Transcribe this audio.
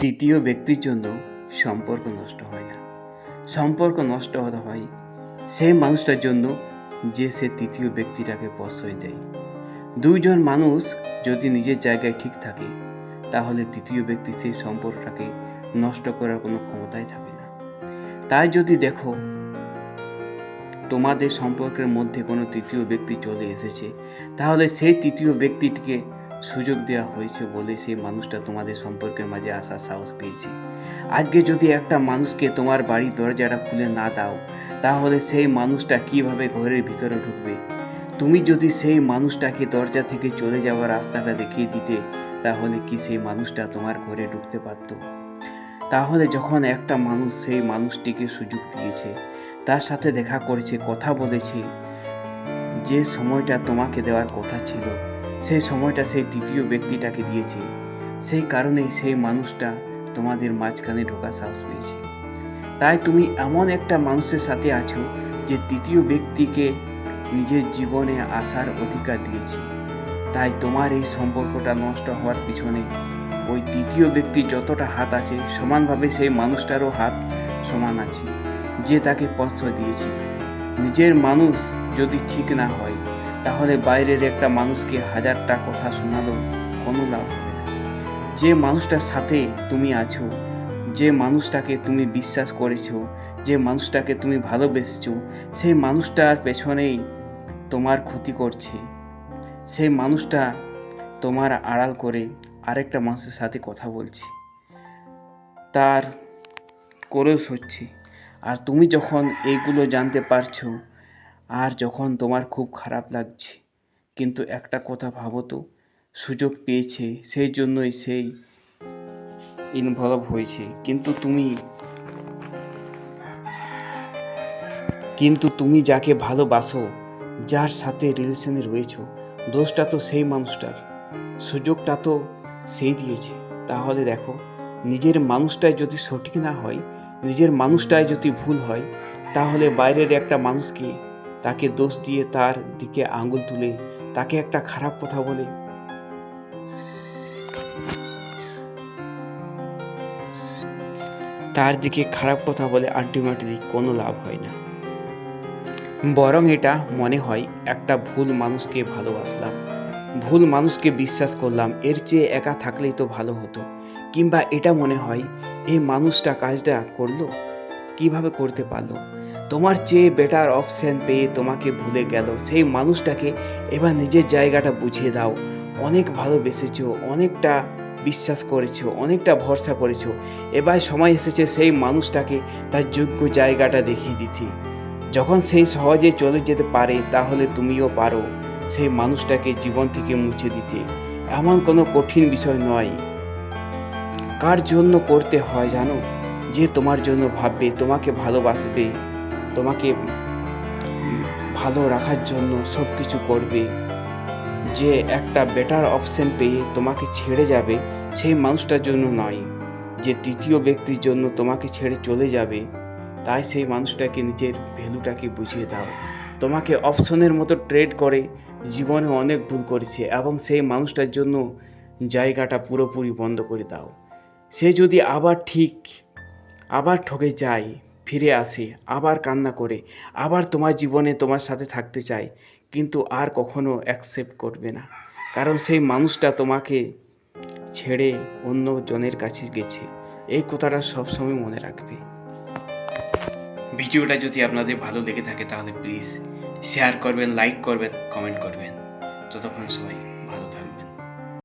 তৃতীয় ব্যক্তির জন্য সম্পর্ক নষ্ট হয় না। সম্পর্ক নষ্ট হয় সেই মানুষটার জন্য যে সে তৃতীয় ব্যক্তিটাকে প্রশ্রয় দেয়। দুইজন মানুষ যদি নিজের জায়গায় ঠিক থাকে, তাহলে তৃতীয় ব্যক্তি সেই সম্পর্কটাকে নষ্ট করার কোনো ক্ষমতাই থাকে না। তাই যদি দেখো, তোমাদের সম্পর্কের মধ্যে কোনো তৃতীয় ব্যক্তি চলে এসেছে, তাহলে সেই তৃতীয় ব্যক্তিটিকে সুযোগ দেওয়া হয়েছে বলে সেই মানুষটা তোমাদের সম্পর্কের মাঝে আসার সাহস পেয়েছে। আজকে যদি একটা মানুষকে তোমার বাড়ির দরজাটা খুলে না দাও, তাহলে সেই মানুষটা কীভাবে ঘরের ভিতরে ঢুকবে? তুমি যদি সেই মানুষটাকে দরজা থেকে চলে যাওয়ার রাস্তাটা দেখিয়ে দিতে, তাহলে কি সেই মানুষটা তোমার ঘরে ঢুকতে পারত? তাহলে যখন একটা মানুষ সেই মানুষটিকে সুযোগ দিয়েছে, তার সাথে দেখা করেছে, কথা বলেছে, যে সময়টা তোমাকে দেওয়ার কথা ছিল সেই সময়টা সেই তৃতীয় ব্যক্তিটাকে দিয়েছে। সেই কারণেই সেই মানুষটা তোমাদের মাঝখানে ঢোকার সাহস পেয়েছে। তাই তুমি এমন একটা মানুষের সাথে আছো যে তৃতীয় ব্যক্তিকে নিজের জীবনে আসার অধিকার দিয়েছে। তাই তোমার এই সম্পর্কটা নষ্ট হওয়ার পিছনে ওই তৃতীয় ব্যক্তির যতটা হাত আছে, সমানভাবে সেই মানুষটারও হাত সমান আছে, যে তাকে প্রশ্রয় দিয়েছে। নিজের মানুষ যদি ঠিক না হয় তাহলে বাইরের একটা মানুষকে হাজারটা কথা শোনালো, কোনো লাভ হবে না। যে মানুষটার সাথে তুমি আছো, যে মানুষটাকে তুমি বিশ্বাস করেছ, যে মানুষটাকে তুমি ভালোবেসেছো, সেই মানুষটার পেছনেই তোমার ক্ষতি করছে। সেই মানুষটা তোমার আড়াল করে আরেকটা মানুষের সাথে কথা বলছে। তার করেও হচ্ছে। আর তুমি যখন এইগুলো জানতে পারছ আর যখন তোমার খুব খারাপ লাগছে, কিন্তু একটা কথা ভাবো তো, সুযোগ পেয়েছে, সেই জন্যই সেই ইনভলভ হয়েছে। কিন্তু তুমি কিন্তু তুমি যাকে ভালোবাসো, যার সাথে রিলেশনে রয়েছো, দোষটা তো সেই মানুষটার। সুযোগটা তো সেই দিয়েছে। তাহলে দেখো, নিজের মানুষটাই যদি সঠিক না হয়, নিজের মানুষটাই যদি ভুল হয়, তাহলে বাইরের একটা মানুষকে তাকে দোষ দিয়ে তার দিকে আঙুল তুলে তাকে একটা খারাপ কথা বলে। তার দিকে খারাপ কথা বলে আলটিমেটলি কোনো লাভ হয় না। বরং এটা মনে হয় একটা ভুল মানুষকে ভালোবাসলাম। ভুল মানুষকে বিশ্বাস করলাম, এর চেয়ে একা থাকলেই তো ভালো হতো। কিংবা এটা মনে হয়, এই মানুষটা কাজটা করল? কীভাবে করতে পারল? তোমার চেয়ে বেটার অপশান পেয়ে তোমাকে ভুলে গেল। সেই মানুষটাকে এবার নিজের জায়গাটা বুঝিয়ে দাও। অনেক ভালোবেসেছো, অনেকটা বিশ্বাস করেছ, অনেকটা ভরসা করেছ। এবার সময় এসেছে সেই মানুষটাকে তার যোগ্য জায়গাটা দেখিয়ে দিতে। যখন সেই সহজে চলে যেতে পারে, তাহলে তুমিও পারো সেই মানুষটাকে জীবন থেকে মুছে দিতে। এমন কোনো কঠিন বিষয় নয়। কার জন্য করতে হয় জানো? যে তোমার জন্য ভাববে, তোমাকে ভালোবাসবে। তোমাকে ভালো রাখার জন্য সব কিছু করবে। যে একটা বেটার অপশন পেয়ে তোমাকে ছেড়ে যাবে, সেই মানুষটার জন্য নয়। যে তৃতীয় ব্যক্তির জন্য তোমাকে ছেড়ে চলে যাবে, তাই সেই মানুষটাকে নিজের ভ্যালুটাকে বুঝিয়ে দাও। তোমাকে অপশনের মতো ট্রেড করে, জীবনে অনেক ভুল করেছে এবং সেই মানুষটার জন্য জায়গাটা পুরোপুরি বন্ধ করে দাও। সে যদি আবার ঠিক, আবার ঠকে যায় ফিরে আসে, আবার কান্না করে, আবার তোমার জীবনে তোমার সাথে থাকতে চায় কিন্তু আর কখনো অ্যাকসেপ্ট করবে না। কারণ সেই মানুষটা তোমাকে ছেড়ে অন্য জনের কাছে গেছে। এই কথাটা সবসময় মনে রাখবে। ভিডিওটা যদি আপনাদের ভালো লেগে থাকে তাহলে প্লিজ শেয়ার করবেন লাইক করবেন কমেন্ট করবেন। ততক্ষণ সবাই